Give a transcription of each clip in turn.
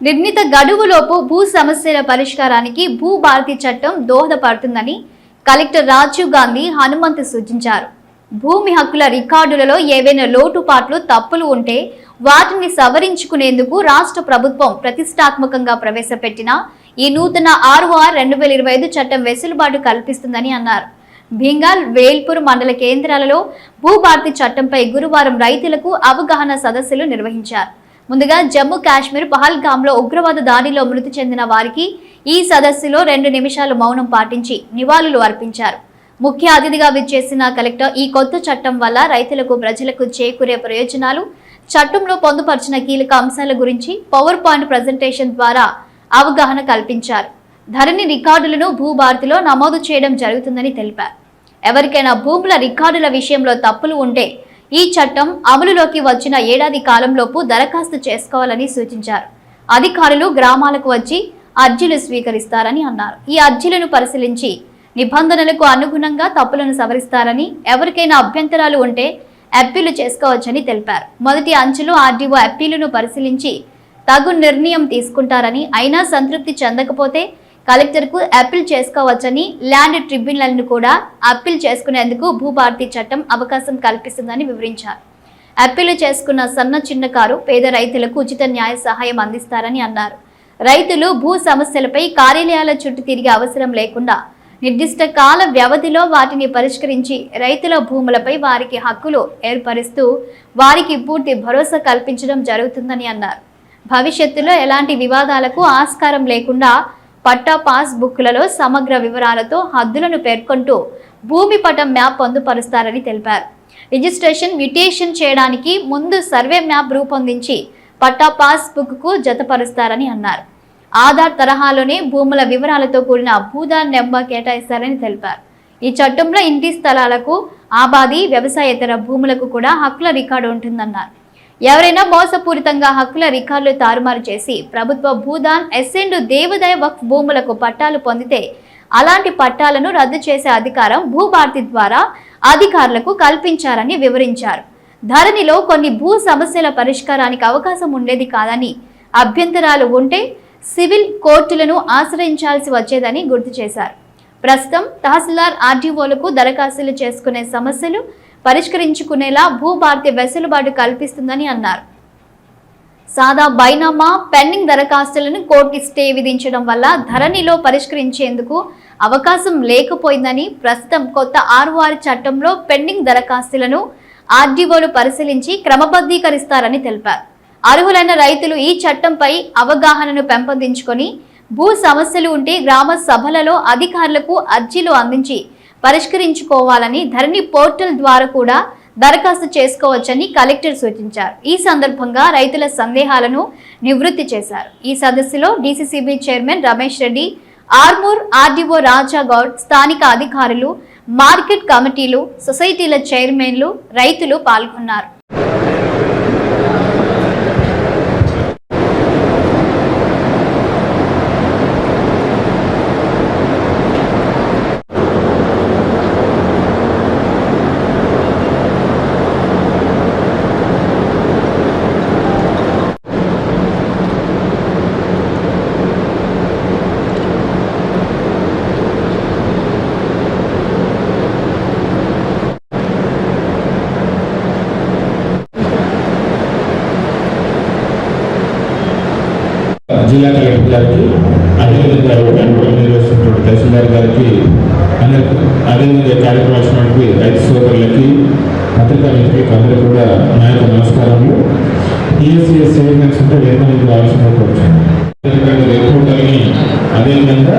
నిర్ణీత గడువులోపు భూ సమస్యల పరిష్కారానికి భూ భారతి చట్టం దోహదపడుతుందని కలెక్టర్ రాజీవ్ గాంధీ హనుమంత్ సూచించారు. భూమి హక్కుల రికార్డులలో ఏవైనా లోటుపాట్లు తప్పులు ఉంటే వాటిని సవరించుకునేందుకు రాష్ట్ర ప్రభుత్వం ప్రతిష్టాత్మకంగా ప్రవేశపెట్టిన ఈ నూతన ఆర్ఓఆర్ రెండు వేల ఇరవై ఐదు చట్టం వెసులుబాటు కల్పిస్తుందని అన్నారు. భింగాల్ వేల్పూర్ మండల కేంద్రాలలో భూభారతి చట్టంపై గురువారం రైతులకు అవగాహన సదస్సులు నిర్వహించారు. ముందుగా జమ్మూ కాశ్మీర్ పహల్గామ్లో ఉగ్రవాద దాడిలో మృతి చెందిన వారికి ఈ సదస్సులో రెండు నిమిషాలు మౌనం పాటించి నివాళులు అర్పించారు. ముఖ్య అతిథిగా విచ్చేసిన కలెక్టర్ ఈ కొత్త చట్టం వల్ల రైతులకు ప్రజలకు చేకూరే ప్రయోజనాలు చట్టంలో పొందుపరిచిన కీలక అంశాల గురించి పవర్ పాయింట్ ప్రజెంటేషన్ ద్వారా అవగాహన కల్పించారు. ధరణి రికార్డులను భూభారతిలో నమోదు చేయడం జరుగుతుందని తెలిపారు. ఎవరికైనా భూముల రికార్డుల విషయంలో తప్పులు ఉంటే ఈ చట్టం అమలులోకి వచ్చిన ఏడాది కాలంలోపు దరఖాస్తు చేసుకోవాలని సూచించారు. అధికారులు గ్రామాలకు వచ్చి అర్జీలు స్వీకరిస్తారని అన్నారు. ఈ అర్జీలను పరిశీలించి నిబంధనలకు అనుగుణంగా తప్పులను సవరిస్తారని ఎవరికైనా అభ్యంతరాలు ఉంటే అప్పీలు చేసుకోవచ్చని తెలిపారు. మొదటి అంచులు ఆర్డీఓ అప్పీలును పరిశీలించి తగు నిర్ణయం తీసుకుంటారని అయినా సంతృప్తి చెందకపోతే కలెక్టర్కు అప్పీల్ చేసుకోవచ్చని ల్యాండ్ ట్రిబ్యునల్ను కూడా అప్పీల్ చేసుకునేందుకు భూభారతి చట్టం అవకాశం కల్పిస్తుందని వివరించారు. అప్పీలు చేసుకున్న సన్న చిన్న కారు పేద రైతులకు ఉచిత న్యాయ సహాయం అందిస్తారని అన్నారు. రైతులు భూ సమస్యలపై కార్యాలయాల చుట్టూ తిరిగే అవసరం లేకుండా నిర్దిష్ట కాల వ్యవధిలో వాటిని పరిష్కరించి రైతుల భూములపై వారికి హక్కులు ఏర్పరుస్తూ వారికి పూర్తి భరోసా కల్పించడం జరుగుతుందని అన్నారు. భవిష్యత్తులో ఎలాంటి వివాదాలకు ఆస్కారం లేకుండా పట్టా పాస్ బుక్లలో సమగ్ర వివరాలతో హద్దులను పేర్కొంటూ భూమి పటం మ్యాప్ పొందుపరుస్తారని తెలిపారు. రిజిస్ట్రేషన్ మ్యుటేషన్ చేయడానికి ముందు సర్వే మ్యాప్ రూపొందించి పట్టా పాస్ బుక్కు జతపరుస్తారని అన్నారు. ఆధార్ తరహాలోనే భూముల వివరాలతో కూడిన భూదాన్ నెంబర్ కేటాయిస్తారని తెలిపారు. ఈ చట్టంలో ఇంటి స్థలాలకు ఆబాది వ్యవసాయేతర భూములకు కూడా హక్కుల రికార్డు ఉంటుందన్నారు. ఎవరైనా మోసపూరితంగా హక్కుల రికార్డులు తారుమారు చేసి ప్రభుత్వ భూదాన్ ఎస్ఎండ్ దేవదయ వక్ఫ్ భూములకు పట్టాలు పొందితే అలాంటి పట్టాలను రద్దు చేసే అధికారం భూభారతి ద్వారా అధికారులకు కల్పించారని వివరించారు. ధరణిలో కొన్ని భూ సమస్యల పరిష్కారానికి అవకాశం ఉండేది కాదని అభ్యంతరాలు ఉంటే సివిల్ కోర్టులను ఆశ్రయించాల్సి వచ్చేదని గుర్తు చేశారు. ప్రస్తుతం తహసీల్దార్ ఆర్డీఓలకు దరఖాస్తులు చేసుకునే సమస్యలు పరిష్కరించుకునేలా భూభారతి వెసులుబాటు కల్పిస్తుందని అన్నారు. సాదా బైనామా పెండింగ్ దరఖాస్తులను కోర్టు స్టే విధించడం వల్ల ధరణిలో పరిష్కరించేందుకు అవకాశం లేకపోయిందని ప్రస్తుతం కొత్త ఆర్ఓఆర్ చట్టంలో పెండింగ్ దరఖాస్తులను ఆర్డీఓలు పరిశీలించి క్రమబద్ధీకరిస్తారని తెలిపారు. అర్హులైన రైతులు ఈ చట్టంపై అవగాహనను పెంపొందించుకొని భూ సమస్యలు ఉంటే గ్రామ సభలలో అధికారులకు అర్జీలు అందించి పరిష్కరించుకోవాలని ధరణి పోర్టల్ ద్వారా కూడా దరఖాస్తు చేసుకోవచ్చని కలెక్టర్ సూచించారు. ఈ సందర్భంగా రైతుల సందేహాలను నివృత్తి చేశారు. ఈ సదస్సులో DCCB chairman Ramesh Reddy Armoor RDO Rajagoud స్థానిక అధికారులు మార్కెట్ కమిటీలు సొసైటీల చైర్మన్లు రైతులు పాల్గొన్నారు. జిల్లా కలెక్టర్ గారికి అదేవిధంగా వెంటనే నిర్వహిస్తున్నటువంటి తహసీల్దార్ గారికి అనే- అదేవిధంగా కార్యక్రమం వచ్చినటువంటి రైతు సోదరులకి పత్రికా మిత్రులకి అందరికీ కూడా నా యొక్క నమస్కారములు. టీఎస్సీఎస్ సేవింగ్స్ ఉంటే వేతనం ఆలోచనలోకి వచ్చాను రిపోర్టర్ని అదేవిధంగా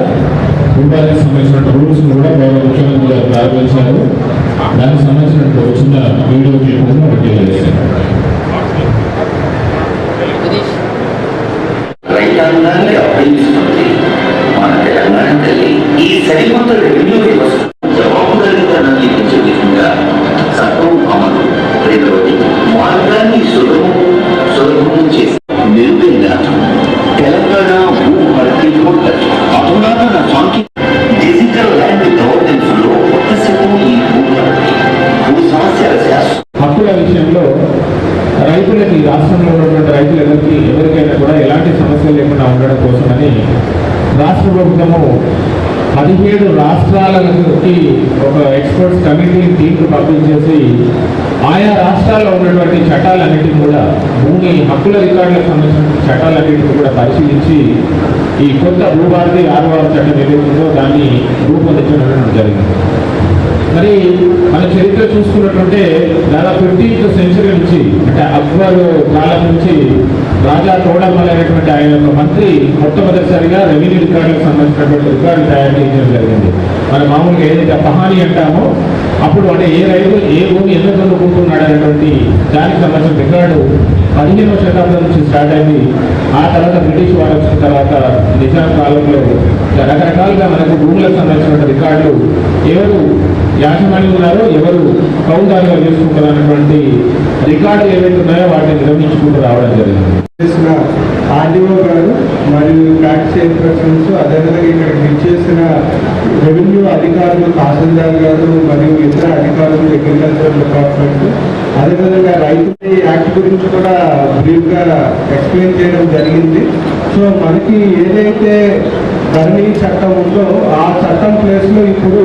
ఉపాధికి సంబంధించిన రూల్స్ కూడా గౌరవ ముఖ్యమంత్రి గారు ప్రారంభించారు. దానికి సంబంధించిన ఒక చిన్న వీడియో క్లిప్ కూడా తెలియజేశాను ఎక్స్పర్ట్స్ పంపించేసి ఆయా రాష్ట్రాల్లో ఉన్నటువంటి చట్టాలన్నిటిని కూడా భూమి హక్కుల రికార్డులకు సంబంధించిన చట్టాలన్నిటిని కూడా పరిశీలించి ఈ కొత్త భూభారతి ఆరు చట్టం ఏదైతుందో దాన్ని రూపొందించడం జరిగింది. మరి మన చరిత్ర చూసుకున్నట్టుంటే దాదాపు ఫిఫ్టీన్త్ సెంచరీ నుంచి అంటే అక్బర్ కాలం నుంచి రాజా తోడమల్ అనేటువంటి ఆయన యొక్క మంత్రి మొట్టమొదటిసారిగా రెవెన్యూ రికార్డులకు సంబంధించినటువంటి రికార్డులు తయారు చేయడం జరిగింది. మన మామూలుగా ఏదైతే పహాని అంటామో అప్పుడు అంటే ఏ రైతు ఏ భూమి ఎంత కొనుక్కుంటున్నాడు అనేటువంటి దానికి సంబంధించిన రికార్డు పదిహేనవ శతాబ్దం నుంచి స్టార్ట్ అయింది. ఆ తర్వాత బ్రిటిష్ వారు వచ్చిన తర్వాత నిజాం కాలంలో రకరకాలుగా మనకు భూములకు సంబంధించిన రికార్డులు ఎవరు యాజమాన్యం ఉన్నారో ఎవరు కౌందారుగా చేసుకుంటారు అన్నటువంటి రికార్డులు ఏవైతే ఉన్నాయో వాటిని నిర్వహించుకుంటూ రావడం జరిగింది. చేసిన ఆర్డీఓ గారు మరియు ట్యాక్స్ చైర్పర్సన్స్ అదేవిధంగా ఇక్కడ చేసిన రెవెన్యూ అధికారులు తహసీల్దార్ గారు మరియు ఇతర అధికారులు అగ్రికల్చర్ డిపార్ట్మెంట్ అదేవిధంగా రైతు యాక్ట్ గురించి కూడా బ్రీఫ్గా ఎక్స్ప్లెయిన్ చేయడం జరిగింది. సో మనకి ఏదైతే ధరణి చట్టం ఉందో ఆ చట్టం ప్లేస్లో ఇప్పుడు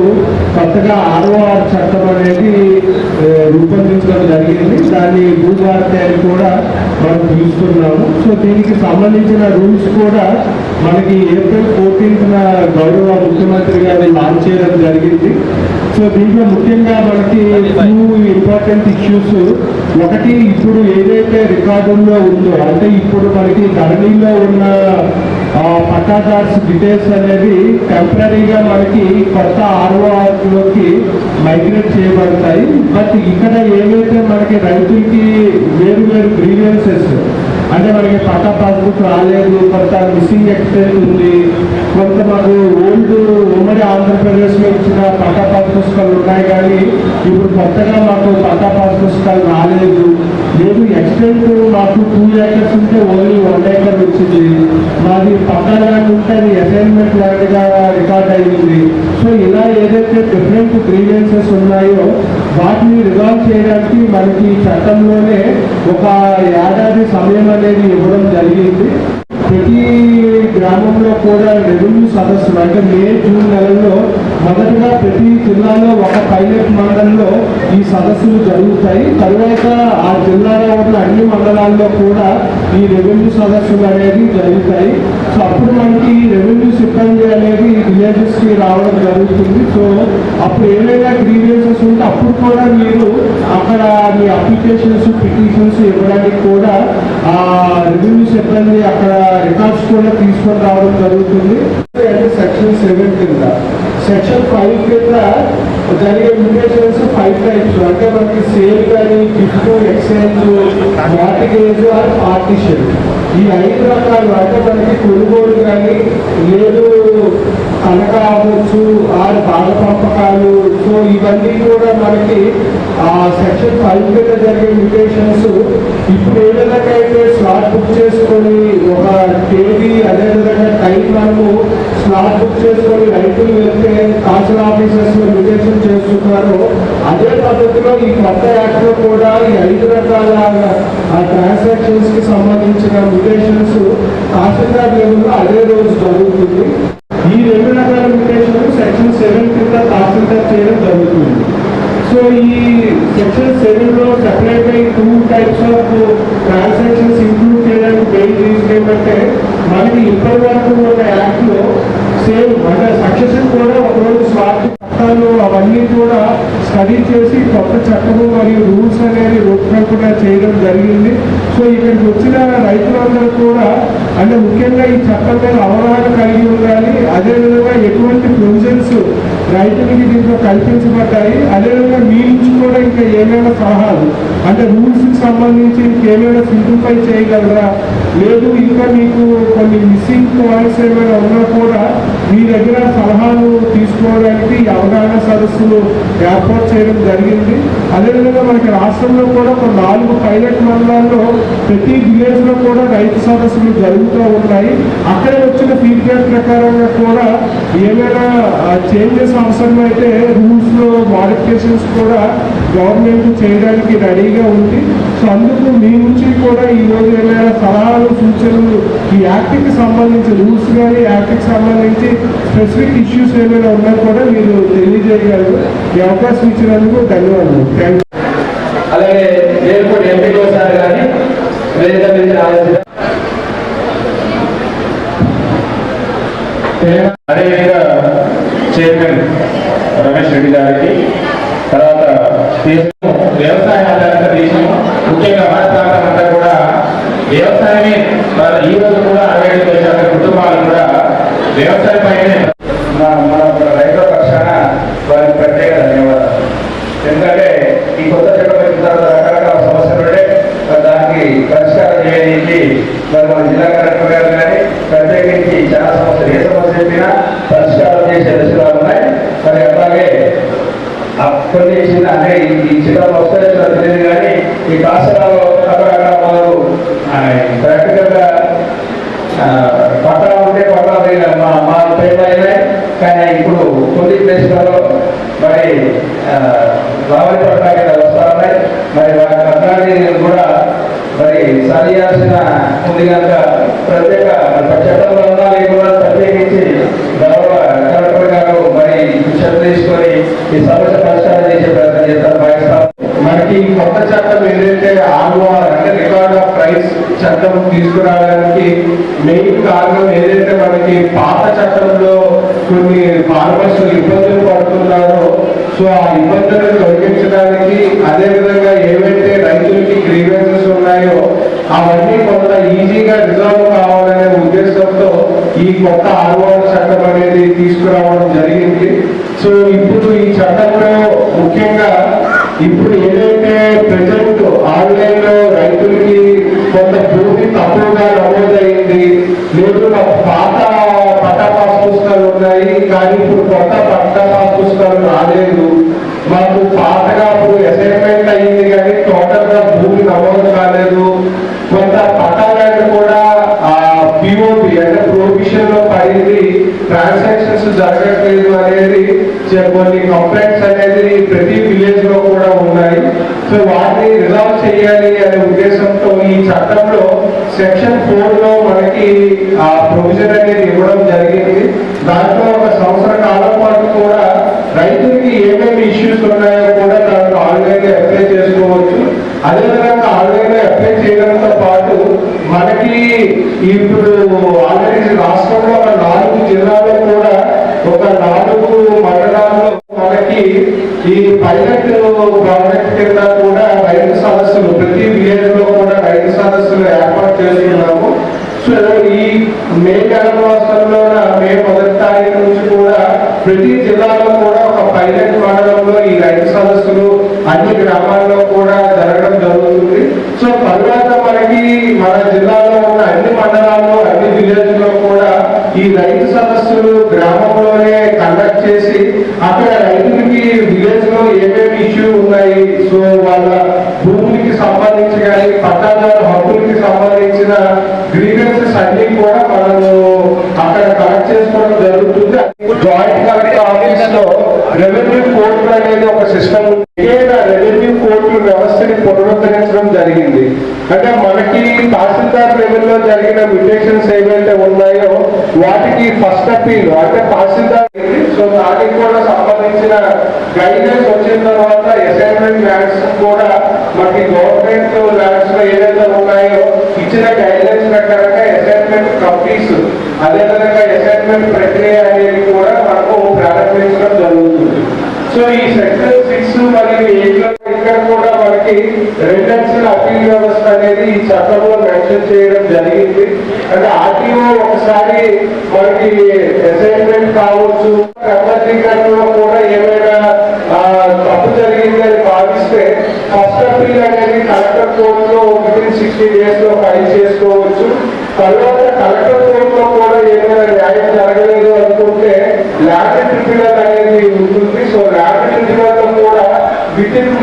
కొత్తగా ఆర్ఓఆర్ చట్టం అనేది రూపొందించడం జరిగింది. దాన్ని భూభారతి అని కూడా మనం పిలుస్తున్నాము. సో దీనికి సంబంధించిన రూల్స్ కూడా మనకి ఏప్రిల్ ఫోర్టీన్త్న గౌరవ ముఖ్యమంత్రి గారు లాంచ్ చేయడం జరిగింది. సో దీంట్లో ముఖ్యంగా మనకి టూ ఇంపార్టెంట్ ఇష్యూస్ ఒకటి ఇప్పుడు ఏదైతే రికార్డుల్లో ఉందో అంటే ఇప్పుడు మనకి ధరణిలో ఉన్న పట్టాదార్స్ డీటెయిల్స్ అనేది టెంపరీగా మనకి కొత్త ఆర్ఓఆర్లోకి మైగ్రేట్ చేయబడతాయి. బట్ ఇక్కడ ఏవైతే మనకి రైతులకి వేరు వేరు గ్రీవియన్సెస్ అంటే మనకి పట్టా పాస్బుక్ రాలేదు కొంత మిస్సింగ్ ఎక్స్టెంట్ ఉంది కొంత మాకు ఓల్డ్ ఇప్పటికే ఆంధ్రప్రదేశ్లో ఇచ్చిన పట్టా పాస్ పుస్తకాలు ఉన్నాయి కానీ ఇప్పుడు కొత్తగా మాకు పట్టా పాస్ పుస్తకాలు రాలేదు లేదు ఎక్స్టెంట్ మాకు టూ ఏకర్స్ ఉంటే ఓన్లీ వన్ ఏకర్ వచ్చింది. మాది పక్కన ఉంటే అది అసైన్మెంట్ లాంటిగా రికార్డ్ అయింది. సో ఇలా ఏదైతే డిఫరెంట్ గ్రీవెన్సెస్ ఉన్నాయో వాటిని రిజాల్వ్ చేయడానికి మనకి చట్టంలోనే ఒక ఏడాది సమయం అనేది ఇవ్వడం జరిగింది. ప్రతి గ్రామంలో కూడా రెవెన్యూ సదస్సులు అంటే మే జూన్ నెలల్లో మొదటగా ప్రతి జిల్లాలో ఒక పైలట్ మండలంలో ఈ సదస్సులు జరుగుతాయి. తరువాత ఆ జిల్లాలో ఉన్న అన్ని మండలాల్లో కూడా ఈ రెవెన్యూ సదస్సులు అనేది జరుగుతాయి. సో అప్పుడు మనకి రెవెన్యూ సిబ్బంది అనేది విలేజెస్ రావడం జరుగుతుంది. సో అప్పుడు ఏమైనా గ్రీవియన్సెస్ ఉంటే అప్పుడు కూడా మీరు అక్కడ మీ అప్లికేషన్స్ పిటిషన్స్ ఇవ్వడానికి కూడా ఆ రెవెన్యూ సిబ్బంది అక్కడ రికార్డ్స్ కూడా తీసుకొని రావడం జరుగుతుంది. అంటే సెక్షన్ సెవెన్ కింద. సెక్షన్ ఫైవ్ కింద జరిగే మ్యూటేషన్స్ ఫైవ్ టైప్స్ అంటే మనకి సేల్ కానీ gift exchange mortgage or partition ఈ ఐదు రకాలు అంటే మనకి కొనుగోలు కానీ లేదు కనక అవ్వచ్చు ఆరు భాగ పంపకాలు సో ఇవన్నీ కూడా మనకి ఆ సెక్షన్ ఫైవ్ కింద జరిగే మ్యూటేషన్స్ స్లాట్ బుక్ చేసుకొని రైతులు వెళ్తే తహసీల్ ఆఫీసర్స్లో చేస్తున్నారు. అదే పద్ధతిలో ఈ కొత్త యాక్ట్లో కూడా ఈ ఐదు రకాల ట్రాన్సాక్షన్స్కి సంబంధించిన మ్యూటేషన్స్ తహసీల్దార్ లెవెల్లో అదే రోజు జరుగుతుంది. ఈ రెండు రకాల మ్యూటేషన్ సెక్షన్ సెవెన్ కింద తహసీల్దార్ చేయడం జరుగుతుంది. సో ఈ సెక్షన్ సెవెన్లో separate two types of transactions include చేయడానికి మెయిన్ రీజన్ ఏంటంటే మనకి ఇప్పటి వరకు ఉన్న యాక్ట్లో సేమ్ అంటే సక్సెషన్ కూడా ఒకరోజు స్వార్థ చట్టాలు అవన్నీ కూడా స్టడీ చేసి కొత్త చట్టము మరియు రూల్స్ అనేది రూపకల్పన చేయడం జరిగింది. సో ఇక్కడికి వచ్చిన రైతులందరూ కూడా అంటే ముఖ్యంగా ఈ చట్టం మీద అవగాహన కలిగి ఉండాలి. అదేవిధంగా ఎటువంటి ప్రొవిజన్స్ రైతులకి దీంట్లో కల్పించబడ్డాయి. అదేవిధంగా మీ నుంచి కూడా ఇంకా ఏమైనా సలహాలు? అంటే రూల్స్ సంబంధించి ఇంకేమైనా సింప్లిఫై చేయగలరా? లేదు ఇంకా మీకు కొన్ని మిస్సింగ్ పాయింట్స్ ఏమైనా ఉన్నా కూడా మీ దగ్గర సలహాలు తీసుకోవడానికి అవగాహన సదస్సులు ఏర్పాటు చేయడం జరిగింది. అదేవిధంగా మనకి రాష్ట్రంలో కూడా ఒక నాలుగు పైలట్ మండలాల్లో ప్రతి విలేజ్లో కూడా రైతు సదస్సులు జరుగుతూ ఉన్నాయి. అక్కడ వచ్చిన ఫీడ్బ్యాక్ ప్రకారంగా కూడా ఏమైనా చేంజెస్ అవసరమైతే రూల్స్లో మాడిఫికేషన్స్ కూడా గవర్నమెంట్ చేయడానికి రెడీగా ఉంది. సో అందుకు మీ నుంచి కూడా ఈ రోజు ఏమైనా సలహాలు సూచనలు ఈ యాక్ట్కి సంబంధించి రూల్స్ కానీ యాప్కి సంబంధించి స్పెసిఫిక్ ఇష్యూస్ ఏమైనా ఉన్నా కూడా మీరు తెలియజేయగలరు. ఈ అవకాశం ఇచ్చినందుకు ధన్యవాదాలు. థ్యాంక్ అలాగే నేను కూడా కానీ వేదిక మీద అదేవిధంగా చైర్మన్ రమేష్ రెడ్డి గారికి తర్వాత దేశం వ్యవసాయ ఆధారిత దేశం ముఖ్యంగా మన ప్రాంతం అంతా కూడా వ్యవసాయమే ఈ రోజు కూడా అరవై ఐదు శాతం కుటుంబాలు కూడా వ్యవసాయం పైనే మన రైతుల పక్షాన వారికి ప్రత్యేక ధన్యవాదాలు. ఎందుకంటే ఈ కొత్త చట్టం వచ్చిన తర్వాత రకరకాల సమస్యలు ఉంటే దానికి పరిష్కారం చేయడానికి మరి మన జిల్లా కలెక్టర్ గారు కానీ ప్రత్యేకించి చాలా చెప్పినా పరిష్కారం చేసే దశలో ఉన్నాయి. మరి అలాగే కొన్ని చిన్న అంటే ఈ- ఈ చిత్రం వస్తే తెలియదు కానీ ఈ కాసరాలో రకరకాల మొదలు ప్రాక్టికల్ పట్టాలు ఉంటే పట్టాలు మా మా పేర్లు అయినాయి కానీ ఇప్పుడు కొన్ని ప్లేస్లలో మరి రావాలి పట్టాలు వస్తా ఉన్నాయి. మరి వాటి పట్టాన్ని కూడా మరి సాధించాల్సిన ఉంది కనుక ప్రత్యేక చట్టంలో ఉన్నా లేకుండా ప్రత్యేకించి గౌరవ కలెక్టర్ గారు మరి శ్రద్ధ తీసుకొని ఈ సమస్య పరిష్కారం చేసే ప్రయత్నం చేస్తారు. భావిస్తాం మనకి కొత్త చట్టం ఏదైతే ఆర్ఓఆర్ అంటే రికార్డ్ ఆఫ్ ప్రైస్ చట్టం తీసుకురావడానికి మెయిన్ కారణం ఏదైతే మనకి పాత చట్టంలో కొన్ని ఫార్మర్స్ ఇబ్బందులు పడుతున్నారో సో ఆ ఇబ్బందులను తొలగించడానికి అదే విధంగా ఏవైతే రైతులకి గ్రీవెన్సెస్ ఉన్నాయో అవన్నీ కొంత ఈజీగా రిజాల్వ్ కావాలనే ఉద్దేశంతో ఈ కొత్త ఆర్ఓఆర్ చట్టం అనేది తీసుకురావడం జరిగింది. సో ఇప్పుడు ఈ చట్టంలో ముఖ్యంగా ఇప్పుడు ఏదైతే ప్రజెంట్ ఆన్లైన్లో రైతులకి కొంత భూమి తక్కువగా నమోదైంది లేదు పాత పట్టా పాస్ పుస్తకాలు ఉన్నాయి కానీ ఇప్పుడు కొత్త పట్టా పాస్ పుస్తకాలు రాలేదు. మాకు పాతగా ఇప్పుడు అసైన్మెంట్ అయ్యింది కానీ టోటల్గా భూమి నమోదు కాలేదు కొంత పట్టాలను కూడా ఆ పిఓపి అంటే ప్రొవిషన్లో పడింది ట్రాన్సాక్షన్స్ జరగట్లేదు అనేది చే- కొన్ని కంప్లైంట్స్ అనేది ప్రతి విలేజ్లో కూడా ఉన్నాయి. సో వాటిని రిజాల్వ్ చేయాలి అనే ఉద్దేశంతో ఈ చట్టంలో సెక్షన్ ఫోర్లో మనకి ఆ ప్రొవిజన్ అనేది ఇవ్వడం జరిగింది. దాంట్లో ఒక సంవత్సర కాలం పాటు కూడా రైతులకి ఏమేమి ఇష్యూస్ ఉన్నాయో కూడా దాంట్లో ఆన్లైన్లో అప్లై చేసుకోవచ్చు. అదేవిధంగా ఆన్లైన్లో అప్లై చేయడంతో పాటు మనకి ఇప్పుడు ఆల్రెడీ రాష్ట్రంలో ఒక నాలుగు జిల్లాల్లో కూడా ఒక నాలుగు మండలాల్లో మనకి ఈ పైలట్ ప్రాజెక్ట్ కింద కూడా రైతు సదస్సులు ప్రతి విలేజ్లో కూడా రైతు సదస్సులు ఏర్పాటు చేస్తున్నాము సో ఈ మే నెల మే మొదటి తారీఖు నుంచి కూడా ప్రతి జిల్లాలో కూడా ఒక పైలట్ మండలంలో ఈ రైతు సదస్సులు అన్ని గ్రామాల్లో కూడా జరగడం జరుగుతుంది. సో తర్వాత మనకి మన జిల్లాలో ఉన్న అన్ని మండలాల్లో అన్ని విలేజ్లో కూడా ఈ రైతు సదస్సులు గ్రామంలోనే కండక్ట్ చేసి అక్కడ రైతులకి విలేజ్లో ఏమేమి ఇష్యూ ఉన్నాయి? సో వాళ్ళ భూములకి సంబంధించి కానీ పట్టాదారు హక్కులకి సంబంధించిన గ్రీవెన్సెస్ అన్ని కూడా మనము అక్కడ కలెక్ట్ చేసుకోవడం జరుగుతుంది. జాయింట్ కలెక్టర్ ఆఫీస్లో రెవెన్యూ కోర్టులు అనేది ఒక సిస్టమ్ రెవెన్యూ కోర్టుల సమస్యని పునరుద్ధరించడం జరిగింది. అంటే మనకి తహసీల్దార్ లెవెల్లో జరిగిన మ్యూటేషన్స్ ఏవైతే ఉన్నాయో వాటికి ఫస్ట్ అపీల్ అంటే తహసీల్దార్ సో దానికి కూడా సంబంధించిన గైడెన్స్ వచ్చిన తర్వాత అసైన్మెంట్ ల్యాండ్స్ కూడా మనకి గవర్నమెంట్ ల్యాండ్స్లో ఏదైతే ఉన్నాయో ఇచ్చిన గైడెన్స్ ప్రకారంగా అసైన్మెంట్ కంప్లీట్స్ అదేవిధంగా అసైన్మెంట్ ప్రక్రియ అనేది కూడా మనకు ప్రారంభించడం జరుగుతుంది. సో ఈ సెక్షన్ సిక్స్ మరియు ఎయిట్ లో కూడా మనకి రిటర్న్స్ అప్పీల్ వ్యవస్థ అనేది ఈ చట్టంలో మెన్షన్ చేయడం జరిగింది. అంటే ఆర్టీఓ ఒకసారి మనకి అసైన్మెంట్ కావచ్చు క్రమబద్ధీకరణలో కూడా ఏమైనా తప్పు జరిగింది అని భావిస్తే ఫస్ట్ అప్పీల్ అనేది కలెక్టర్ కోర్టులో ఒకటి సిక్స్టీ డేస్లో ఫైల్ చేసుకోవచ్చు. తర్వాత కలెక్టర్ కోర్టులో కూడా ఏమైనా న్యాయం జరగలేదు అనుకుంటే ల్యాండ్ ట్రిబ్యునల్ అనేది ఉంటుంది సో ల్యాండ్ ట్రిబ్యునల్లో కూడా విత్ ఇన్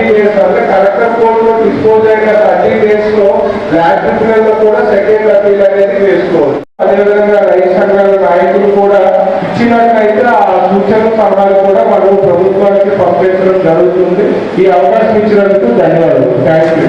థర్టీ డేస్ అంటే కలెక్టర్ కోర్టులో డిస్పోజ్ అయిన థర్టీ డేస్లో ల్యాండ్ ట్రిబ్యునల్ కూడా సెకండ్ అపీల్ అనేది వేసుకోవచ్చు అదేవిధంగా రైతు సంఘాల నాయకులు కూడా ఇచ్చినట్లయితే ఆ సూచన సలహాలు కూడా మనం ప్రభుత్వానికి పంపించడం జరుగుతుంది. ఈ అవకాశం ఇచ్చినందుకు ధన్యవాదాలు. Thank you